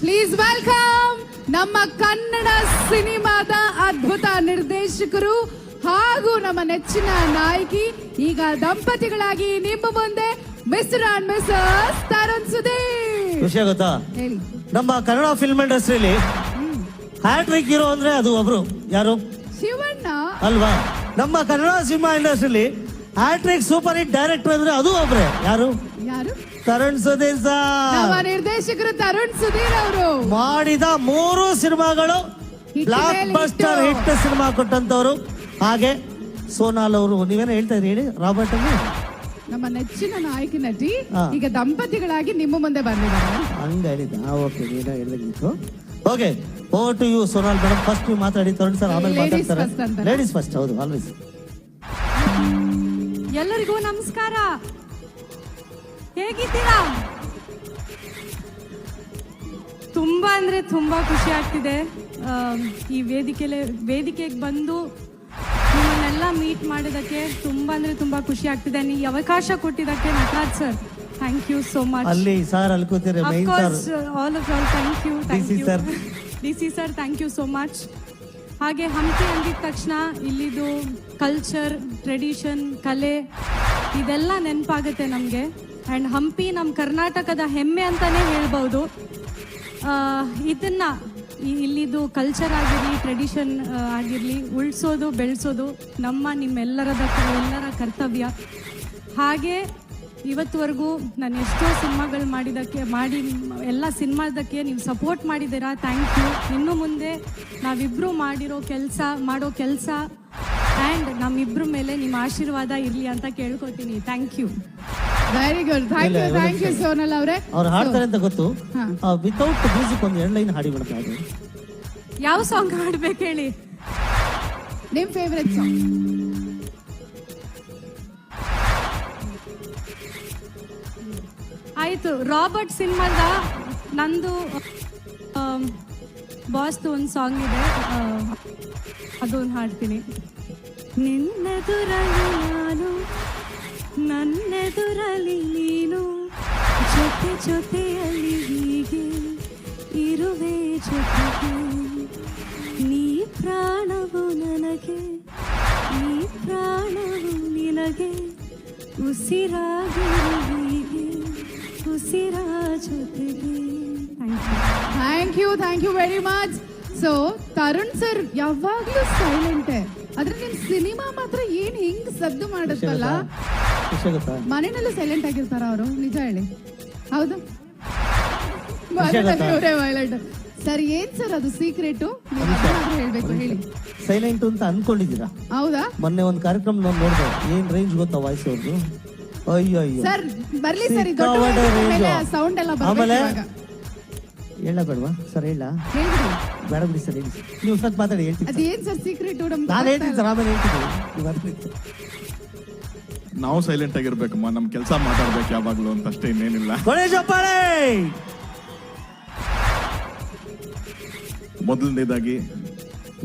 Please welcome ನಮ್ಮ ಕನ್ನಡ ಸಿನಿಮಾದ ಅದ್ಭುತ ನಿರ್ದೇಶಕರು ಹಾಗೂ ನಮ್ಮ ನೆಚ್ಚಿನ ನಾಯಕಿ ಈಗ ದಂಪತಿಗಳಾಗಿ ನಿಮ್ಮ ಮುಂದೆ mister and missus Tarun Sudeep ವಿಷಯ ಗೊತ್ತಾ ಹೇಳಿ. ನಮ್ಮ ಕನ್ನಡ ಫಿಲ್ಮ್ ಇಂಡಸ್ಟ್ರಿಲಿ ಹ್ಯಾಟ್ರಿಕ್ ಹೀರೋ ಅಂದ್ರೆ ಅದು ಒಬ್ರು. ಯಾರು? ಶಿವಣ್ಣ. ಅಲ್ವಾ? ನಮ್ಮ ಕನ್ನಡ ಸಿನಿಮಾ ಇಂಡಸ್ಟ್ರಿಲಿ ಹ್ಯಾಟ್ರಿಕ್ ಸೂಪರ್ ಹಿಟ್ ಡೈರೆಕ್ಟರ್ ಅಂದ್ರೆ ಅದು ಒಬ್ರೆ. ಯಾರು? ಯಾರು? ತರುಣ್ ಸುಧೀರ್ ನಮ್ಮ ಸರ್ ನಿರ್ದೇಶಕರು ತರುಣ್ ಸುಧೀರ್ ಅವರು. ಮಾಡಿದ ಮೂರು ಸಿನಿಮಾಗಳು ಬ್ಲಾಕ್ ಬಸ್ಟರ್. ಹಿಟ್ ಸಿನಿಮಾ ಕೊಟ್ಟಂತವ್ರು. ಹಾಗೆ ಸೋನಾಲ್ ಅವರು ನೀವೇನೋ ಹೇಳ್ತಾ ಇದ್ರಿ ಹೇಳಿ? ರಾಬರ್ಟ್ ಅಲ್ಲಿ ನಮ್ಮ ನೆಚ್ಚಿನ ನಾಯಕಿ ನಟಿ ಹಾ. ಈಗ ದಂಪತಿಗಳಾಗಿ ನಿಮ್ಮ ಮುಂದೆ ಬಂದಿದ್ದಾರೆ. ಹಂಗ ಹೇಳಿದ್ದ. ಓಕೆ ನೀನ okay over to you Sonal madam first ನೀವು ಮಾತಾಡಿ ತರುಣ್ ಸರ್ ಆಮೇಲೆ Ladies ಮಾತಾಡ್ತಾರೆ. ಅಂತಾರಾ? ಲೇಡೀಸ್ ಫಸ್ಟ್ ಹೌದು ಆಲ್ವೇಸ್ ಎಲ್ಲರಿಗೂ ನಮಸ್ಕಾರ. ಹೇಗಿದ್ದೀರಾ? ತುಂಬಾ ಅಂದ್ರೆ ತುಂಬಾ ಖುಷಿ ಆಗ್ತಿದೆ. ಈ ವೇದಿಕೆಲೆ ವೇದಿಕೆಗೆ ಬಂದು ನಿಮ್ಮನ್ನೆಲ್ಲ ಮೀಟ್ ಮಾಡಿದಕ್ಕೆ ತುಂಬಾ ಅಂದ್ರೆ ತುಂಬಾ ಖುಷಿ ಆಗ್ತಿದೆ. ನೀವು ಅವಕಾಶ ಕೊಟ್ಟಿದ್ದಕ್ಕೆ Nataraj sir thank you so much ಅಲ್ಲಿ ಸರ್ ಅಲ್ಲಿ ಕೂತಿರಿ main sir. All of all thank you thank you sir D C sir thank you so much ಹಾಗೆ ಹಂಪಿ ಅಂದಿದ ತಕ್ಷಣ ಇಲ್ಲಿದು ಕಲ್ಚರ್ ಟ್ರೆಡಿಷನ್ ಕಲೆ ಇದೆಲ್ಲ ನೆನಪಾಗುತ್ತೆ ನಮಗೆ. ಆ್ಯಂಡ್ ಹಂಪಿ ನಮ್ಮ ಕರ್ನಾಟಕದ ಹೆಮ್ಮೆ ಅಂತಲೇ ಹೇಳ್ಬೋದು. ಇದನ್ನು ಇಲ್ಲಿದು ಕಲ್ಚರ್ ಆಗಿರಲಿ ಟ್ರೆಡಿಷನ್ ಆಗಿರಲಿ ಉಳಿಸೋದು, ಬೆಳೆಸೋದು ನಮ್ಮ ನಿಮ್ಮೆಲ್ಲರದ ಎಲ್ಲರ ಕರ್ತವ್ಯ. ಹಾಗೆ ಇವತ್ತುವರೆಗೂ ನಾನು ಎಷ್ಟೋ ಸಿನಿಮಾಗಳು ಮಾಡಿದ್ದಕ್ಕೆ ಮಾಡಿ ಎಲ್ಲ ಸಿನಿಮಾದಕ್ಕೆ ನೀವು ಸಪೋರ್ಟ್ ಮಾಡಿದ್ದೀರಾ? ಥ್ಯಾಂಕ್ ಯು ಇನ್ನು ಮುಂದೆ ನಾವಿಬ್ಬರು ಮಾಡಿರೋ ಕೆಲಸ, ಮಾಡೋ ಕೆಲಸ ಆ್ಯಂಡ್ ನಮ್ಮಿಬ್ಬರ ಮೇಲೆ ನಿಮ್ಮ ಆಶೀರ್ವಾದ ಇರಲಿ ಅಂತ ಕೇಳ್ಕೊತೀನಿ thank you very good thank you thank you Sonal ಅವರೇ. ಅವ್ರು ಹಾಡ್ತಾರೆ ಅಂತ ಗೊತ್ತು. ವಿತೌಟ್ ಮ್ಯೂಸಿಕ್ ಒಂದು ಎರಡು ಲೈನ್ ಹಾಡಿ ಬಿಡ್ತಾ ಅದು ಯಾವ ಸಾಂಗ್ ಹಾಡ್ಬೇಕು ಹೇಳಿ? ನಿಮ್ ಫೇವ್ರೆಟ್ ಸಾಂಗ್ ಆಯಿತು ರಾಬರ್ಟ್ ಸಿನಿಮಾದ ನಂದು ಬಾಸ್ದು ಒಂದು ಸಾಂಗ್ ಇದೆ. ಅದೊಂದು ಹಾಡ್ತೀನಿ. ನಿನ್ನದು ನಾನು ನನ್ನೆದುರಲಿ ನೀನು. ಜೊತೆ ಜೊತೆಯಲ್ಲಿ ಹೀಗೆ ಇರುವೆ ಜೊತೆಗೆ. ನೀ ಪ್ರಾಣವು ನನಗೆ ನೀ ಪ್ರಾಣವು ನಿನಗೆ. ಹೀಗೆ ಉಸಿರ ಜೊತೆಗೆ. Thank thank you you thank you very much so Tarun sir ಯಾವಾಗ್ಲೂ ಸೈಲೆಂಟ್ ಆದ್ರೆ ನಿಮ್ ಸಿನಿಮಾ ಮಾತ್ರ ಏನ್ ಹಿಂಗ್ ಸದ್ದು ಮಾಡುತ್ತಲ್ಲ? ವಿಷಯ ಗೊತ್ತಾ ಮನೆಯಲ್ಲೂ ಸೈಲೆಂಟ್ ಆಗಿರ್ತಾರ ಅವರು ನಿಜ ಹೇಳಿ. ಹೌದು? ಇವರೇ ಸರ್ ಏನ್ ಸರ್ ಅದು ಸೀಕ್ರೆಟ್ ಹೇಳ್ಬೇಕು ಹೇಳಿ. ಸೈಲೆಂಟ್ ಅಂತ ಅನ್ಕೊಂಡಿದ್ದೀರಾ? ಹೌದಾ? ಮೊನ್ನೆ ಒಂದು ಕಾರ್ಯಕ್ರಮ ನಾನು ನೋಡಿದೆ. ಏನ್ ರೇಂಜ್ ಗೊತ್ತಾ ವಾಯ್ಸ್ ಅವ್ರದ್ದು ಅಯ್ಯೋ ಅಯ್ಯೋ ಸರ್ ಬರ್ಲಿ ಸರ್ ದೊಡ್ಡ ಸಿಕ್ಕಾಪಟ್ಟೆ range. ಸೌಂಡ್ ಎಲ್ಲ ಆಮೇಲೆ ಬರ್ಬೇಕು ಇವಾಗ. ಹೇಳ ಬೇಡವಾ ಸರ್ ಹೇಳ. ಹೇಳ್ಬಿಡಿ. ಬೇಡ ಬಿಡಿ ಸರ್ ಹೇಳಿ. ನೀವು ಸ್ವಲ್ಪ ಮಾತಾಡಿ ಹೇಳ್ತೀನಿ ಅದ್ ಏನ್ ಸರ್ ಸೀಕ್ರೆಟ್ ನಾನು ಹೇಳ್ತೀನಿ ಸರ್ ಆಮೇಲೆ ಹೇಳ್ತೀನಿ. ನೀವು. ನಾವು ಸೈಲೆಂಟ್ ಆಗಿರ್ಬೇಕಮ್ಮ ನಮ್ ಕೆಲಸ ಮಾತಾಡ್ಬೇಕು ಯಾವಾಗ್ಲೂ ಅಂತ ಅಷ್ಟೇ ಇನ್ನೇನಿಲ್ಲ. ಗಣೇಶ್ ಅಪ್ಪಾಳೆ ಮೊದಲನೇದಾಗಿ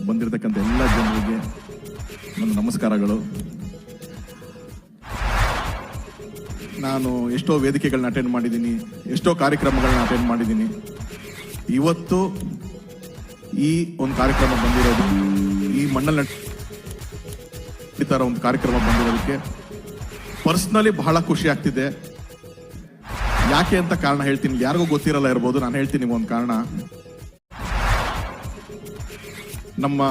ಬಂದಿರತಕ್ಕಂಥ ಎಲ್ಲ ಜನರಿಗೆ ನನ್ನ ನಮಸ್ಕಾರಗಳು. ನಾನು ಎಷ್ಟೋ ವೇದಿಕೆಗಳನ್ನ ಅಟೆಂಡ್ ಮಾಡಿದ್ದೀನಿ ಎಷ್ಟೋ ಕಾರ್ಯಕ್ರಮಗಳನ್ನ ಅಟೆಂಡ್ ಮಾಡಿದ್ದೀನಿ. ಇವತ್ತು ಈ ಒಂದು ಕಾರ್ಯಕ್ರಮ ಬಂದಿರೋದು ಈ ಮಣ್ಣಲ್ಲಿ ಈ ಥರ ಒಂದು ಕಾರ್ಯಕ್ರಮ ಬಂದಿರೋದಕ್ಕೆ ಪರ್ಸ್ನಲಿ ಬಹಳ ಖುಷಿ ಆಗ್ತಿದೆ. ಯಾಕೆ ಅಂತ ಕಾರಣ ಹೇಳ್ತೀನಿ. ಯಾರಿಗೂ ಗೊತ್ತಿರಲ್ಲ ಇರ್ಬೋದು. ನಾನು ಹೇಳ್ತೀನಿ ಒಂದು ಕಾರಣ. ನಮ್ಮ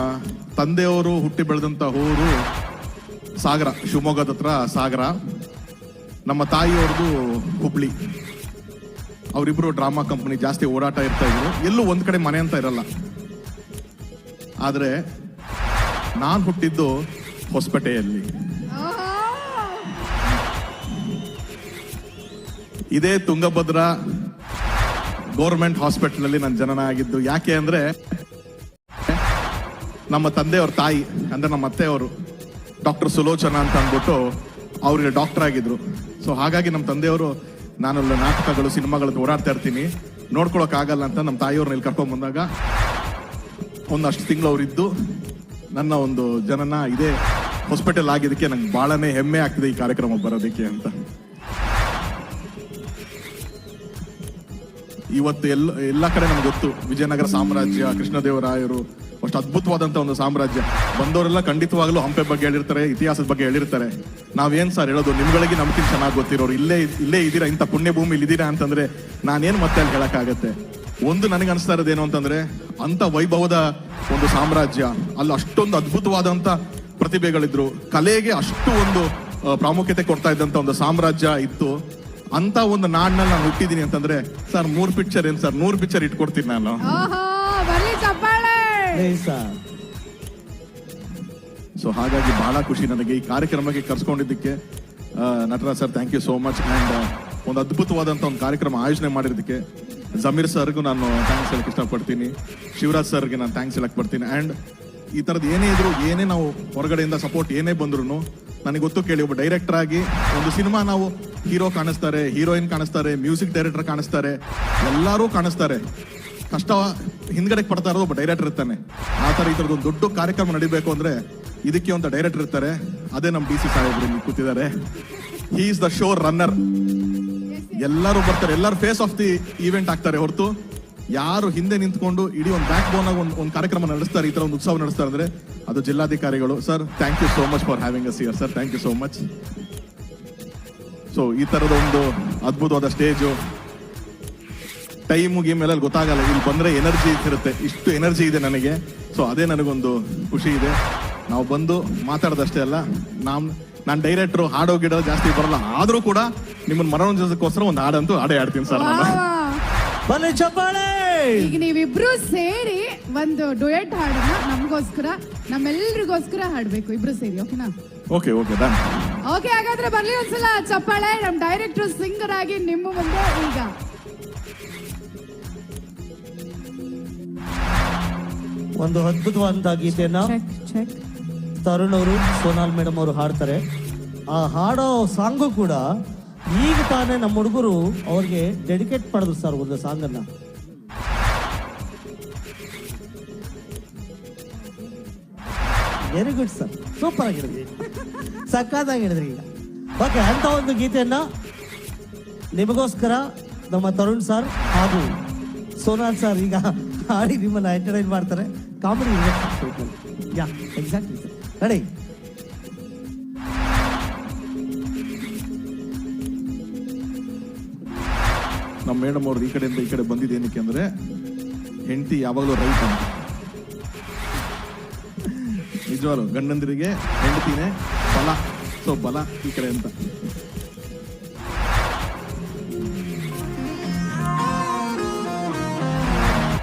ತಂದೆಯವರು ಹುಟ್ಟಿ ಬೆಳೆದಂಥ ಊರು ಸಾಗರ, ಶಿವಮೊಗ್ಗದ ಹತ್ರ ಸಾಗರ. ನಮ್ಮ ತಾಯಿಯವ್ರದ್ದು ಹುಬ್ಳಿ. ಅವರಿಬ್ಬರು ಡ್ರಾಮಾ ಕಂಪನಿ ಜಾಸ್ತಿ ಓಡಾಟ ಇರ್ತಾ ಇದ್ರು. ಎಲ್ಲೂ ಒಂದು ಕಡೆ ಮನೆ ಅಂತ ಇರಲ್ಲ. ಆದ್ರೆ ನಾನು ಹುಟ್ಟಿದ್ದು ಹೊಸಪೇಟೆಯಲ್ಲಿ. ಇದೇ ತುಂಗಭದ್ರಾ ಗೌರ್ಮೆಂಟ್ ಹಾಸ್ಪಿಟಲ್ ಅಲ್ಲಿ ನನ್ನ ಜನನ ಆಗಿದ್ದು, ಯಾಕೆ ಅಂದ್ರೆ ನಮ್ಮ ತಂದೆಯವ್ರ ತಾಯಿ, ಅಂದ್ರೆ ನಮ್ಮ ಅತ್ತೆಯವರು, ಡಾಕ್ಟರ್ ಸುಲೋಚನಾ ಅಂತ ಅಂದ್ಬಿಟ್ಟು ಅವ್ರಿಗೆ ಡಾಕ್ಟರ್ ಆಗಿದ್ರು. ಸೊ ಹಾಗಾಗಿ ನಮ್ಮ ತಂದೆಯವರು ನಾನು ನಾಟಕಗಳು ಸಿನಿಮಾಗಳನ್ನು ಓಡಾಡ್ತಾ ಇರ್ತೀನಿ. ನೋಡ್ಕೊಳಕ್ ಆಗಲ್ಲ ಅಂತ ನಮ್ಮ ತಾಯಿಯವ್ರನ್ನ ಇಲ್ಲಿ ಕರ್ಕೊಂಡ್ ಬಂದಾಗ ಒಂದಷ್ಟು ತಿಂಗಳು ಅವರಿದ್ದು ನನ್ನ ಒಂದು ಜನನ ಇದೇ ಹಾಸ್ಪಿಟಲ್ ಆಗಿದ್ದಕ್ಕೆ ನಂಗೆ ಬಹಳನೇ ಹೆಮ್ಮೆ ಆಗ್ತಿದೆ ಈ ಕಾರ್ಯಕ್ರಮ ಬರೋದಕ್ಕೆ ಅಂತ. ಇವತ್ತು ಎಲ್ಲ ಎಲ್ಲ ಕಡೆ ನಮ್ಗೆ ಗೊತ್ತು. ವಿಜಯನಗರ ಸಾಮ್ರಾಜ್ಯ, ಕೃಷ್ಣದೇವರಾಯರು, ಅಷ್ಟು ಅದ್ಭುತವಾದಂತ ಒಂದು ಸಾಮ್ರಾಜ್ಯ. ಬಂದವರೆಲ್ಲ ಖಂಡಿತವಾಗ್ಲೂ ಹಂಪೆ ಬಗ್ಗೆ ಹೇಳಿರ್ತಾರೆ, ಇತಿಹಾಸದ ಬಗ್ಗೆ ಹೇಳಿರ್ತಾರೆ. ನಾವೇನ್ ಸರ್ ಹೇಳೋದು? ನಿಮ್ಗಳಿಗೆ ನಮ್ಗಿಂತ ಚೆನ್ನಾಗಿ ಗೊತ್ತಿರೋರು. ಇಲ್ಲೇ ಇಲ್ಲೇ ಇದ್ದೀರಾ? ಇಂಥ ಪುಣ್ಯಭೂಮಿಲಿ ಇದ್ದೀರಾ ಅಂತಂದ್ರೆ ನಾನೇನ್ ಮತ್ತೆ ಅಲ್ಲಿ ಹೇಳಕ್ಕಾಗತ್ತೆ. ಒಂದು ನನಗೆ ಅನಿಸ್ತಾ ಇರೋದೇನು ಅಂತಂದ್ರೆ ಅಂತ ವೈಭವದ ಒಂದು ಸಾಮ್ರಾಜ್ಯ, ಅಲ್ಲಿ ಅಷ್ಟೊಂದು ಅದ್ಭುತವಾದಂತ ಪ್ರತಿಭೆಗಳಿದ್ರು. ಕಲೆಗೆ ಅಷ್ಟು ಒಂದು ಪ್ರಾಮುಖ್ಯತೆ ಕೊಡ್ತಾ ಇದ್ದಂತ ಒಂದು ಸಾಮ್ರಾಜ್ಯ ಇತ್ತು. ಅಂತ ಒಂದು ನಾಡ್ನಲ್ಲಿ ನಾನು ಹುಟ್ಟಿದೀನಿ ಅಂತಂದ್ರೆ ಸರ್ ಮೂರ್ ಪಿಕ್ಚರ್ ಏನ್ ಸರ್? ನೂರ್ ಪಿಕ್ಚರ್ ಇಟ್ಕೊಡ್ತೀನಿ ನಾನು. ಓಹೋ ಬರ್ಲಿ ಚಪ್ಪಾಳೆ. ಸರ್. ಸೊ ಹಾಗಾಗಿ ಬಹಳ ಖುಷಿ ನನಗೆ ಈ ಕಾರ್ಯಕ್ರಮಕ್ಕೆ ಕರ್ಸ್ಕೊಂಡಿದ್ದಕ್ಕೆ. Nataraj sir thank you so much and ಒಂದು ಅದ್ಭುತವಾದಂತ ಒಂದು ಕಾರ್ಯಕ್ರಮ ಆಯೋಜನೆ ಮಾಡಿದ್ದಕ್ಕೆ ಜಮೀರ್ ಸರ್ಗೂ ನಾನು ಥ್ಯಾಂಕ್ಸ್ ಹೇಳಕ್ ಇಷ್ಟಪಡ್ತೀನಿ. ಶಿವರಾಜ್ ಸರ್ಗೆ ನಾನು ಥ್ಯಾಂಕ್ಸ್ ಹೇಳಕ್ ಬರ್ತೀನಿ. ಅಂಡ್ ಈ ತರದ್ ಏನೇ ಇದ್ರು ಏನೇ ನಾವು ಹೊರಗಡೆಯಿಂದ ಸಪೋರ್ಟ್ ಏನೇ ಬಂದ್ರು ನನಗೆ ಗೊತ್ತು ಕೇಳಿ ಒಬ್ಬ ಡೈರೆಕ್ಟರ್ ಆಗಿ ಒಂದು ಸಿನಿಮಾ ನಾವು ಹೀರೋ ಕಾಣಿಸ್ತಾರೆ ಹೀರೋಯಿನ್ ಕಾಣಿಸ್ತಾರೆ ಮ್ಯೂಸಿಕ್ ಡೈರೆಕ್ಟರ್ ಕಾಣಿಸ್ತಾರೆ ಎಲ್ಲರೂ ಕಾಣಿಸ್ತಾರೆ. ಕಷ್ಟ ಹಿಂದ್ಗಡೆ ಪಡ್ತಾ ಇರೋದು ಒಬ್ಬ ಡೈರೆಕ್ಟರ್ ಇರ್ತಾನೆ. ಆ ತರ ಈ ತರದ್ದು ಒಂದು ದೊಡ್ಡ ಕಾರ್ಯಕ್ರಮ ನಡಿಬೇಕು ಅಂದ್ರೆ ಇದಕ್ಕೆ ಒಂದು ಡೈರೆಕ್ಟರ್ ಇರ್ತಾರೆ. ಅದೇ ನಮ್ಮ ಡಿ ಸಿ ಸಾಹೇಬ್ರು ಇಲ್ಲಿ ಕೂತಿದ್ದಾರೆ. He is the show runner ಎಲ್ಲರೂ ಬರ್ತಾರೆ. ಎಲ್ಲರೂ ಫೇಸ್ ಆಫ್ ದಿ ಈವೆಂಟ್ ಆಗ್ತಾರೆ ಹೊರತು. ಯಾರು ಹಿಂದೆ ನಿಂತ್ಕೊಂಡು ಇಡೀ ಒಂದು ಬ್ಯಾಕ್ ಬೋನ್ ಆಗಿ ಒಂದು ಒಂದು ಕಾರ್ಯಕ್ರಮ ನಡೆಸ್ತಾರೆ ಈ ತರ ಒಂದು ಉತ್ಸವ ನಡೆಸ್ತಾರೆ ಅಂದ್ರೆ ಅದು ಜಿಲ್ಲಾಧಿಕಾರಿಗಳು sir thank you so much for having us here sir thank you so much so ಈ ತರದ ಒಂದು ಅದ್ಭುತವಾದ ಸ್ಟೇಜು ಟೈಮ್ ಗೇಮ್ ಎಲ್ಲ ಗೊತ್ತಾಗಲ್ಲ. ಇಲ್ಲಿ ಬಂದ್ರೆ ಎನರ್ಜಿ ಇರುತ್ತೆ. ಇಷ್ಟು ಎನರ್ಜಿ ಇದೆ ನನಗೆ. ಸೊ ಅದೇ ನನಗೊಂದು ಖುಷಿ ಇದೆ. ನಾವು ಬಂದು ಮಾತಾಡೋದಷ್ಟೇ ಅಲ್ಲ ನಾಮ್ ನಾನು ಡೈರೆಕ್ಟ್ರು ಹಾಡೋ ಗಿಡ ಜಾಸ್ತಿ ಬರಲ್ಲ. ಆದ್ರೂ ಕೂಡ ನಿಮ್ಮನ್ನ ಮನೋರಂಜನೆಗೋಸ್ಕರ ಒಂದು ಹಾಡಂತೂ ಹಾಡೇ ಆಡ್ತೀನಿ ಸರ್ ನಾನು. ಬನ್ನಿ ಚಪ್ಪಾಳೆ! ಈಗ ನೀವಿಬ್ರು ಸೇರಿ ಒಂದು ಡುಯೆಟ್ ಹಾಡನ್ನ ನಮಗೋಸ್ಕರ ನಮ್ಮೆಲ್ರಿಗೋಸ್ಕರ ಹಾಡ್ಬೇಕು ಇಬ್ರು ಸೇರಿ ಓಕೆನಾ? ಓಕೆ ಓಕೆ ಡನ್ ಓಕೆ ಹಾಗಾದ್ರೆ ಬರ್ಲಿ ಒಂದ್ಸಲ ಚಪ್ಪಾಳೆ. ನಮ್ ಡೈರೆಕ್ಟರ್ ಸಿಂಗರ್ ಆಗಿ ನಿಮ್ಮ ಮುಂದೆ ಈಗ. ಒಂದು ಅದ್ಭುತವಾದಂತಹ ಗೀತೆಯನ್ನ ಚೆಕ್ ಚೆಕ್ ತರುಣ್ ಅವರು ಸೋನಾಲ್ ಮೇಡಮ್ ಅವರು ಹಾಡ್ತಾರೆ. ಆ ಹಾಡೋ ಸಾಂಗು ಕೂಡ ಈಗ ತಾನೇ ನಮ್ಮ ಹುಡುಗರು ಅವ್ರಿಗೆ ಡೆಡಿಕೇಟ್ ಮಾಡಿದ್ರು ಸರ್ ಒಂದು ಸಾಂಗನ್ನ. ಅನ್ನ ವೆರಿ ಗುಡ್ ಸರ್ ಸೂಪರ್ ಆಗಿರೋದು ಸಕ್ಕತ್ತಾಗಿ ಹೇಳಿದ್ರಿ ಈಗ. ಓಕೆ ಅಂತ ಒಂದು ಗೀತೆಯನ್ನ ನಿಮಗೋಸ್ಕರ ನಮ್ಮ ತರುಣ್ ಸರ್ ಹಾಗೂ ಸೋನಾಲ್ ಸರ್ ಈಗ ಹಾಡಿ ನಿಮ್ಮನ್ನ ಎಂಟರ್ಟೈನ್ ಮಾಡ್ತಾರೆ. Comedy yeah exactly sir ready ನಮ್ಮ ಮೇಡಮ್ ಅವ್ರದ್ದು ಈ ಕಡೆಯಿಂದ ಈ ಕಡೆ ಬಂದಿದ್ದೇನಕ್ಕೆ ಅಂದ್ರೆ ಹೆಂಡತಿ ಯಾವಾಗಲೂ ರೈಟ್ ಅಂತ. ನಿಜವಾಗ್ಲು ಗಂಡಂದಿರಿಗೆ ಹೆಂಡತಿನೇ ಬಲ. ಸೊ ಬಲ ಈ ಕಡೆ ಅಂತ.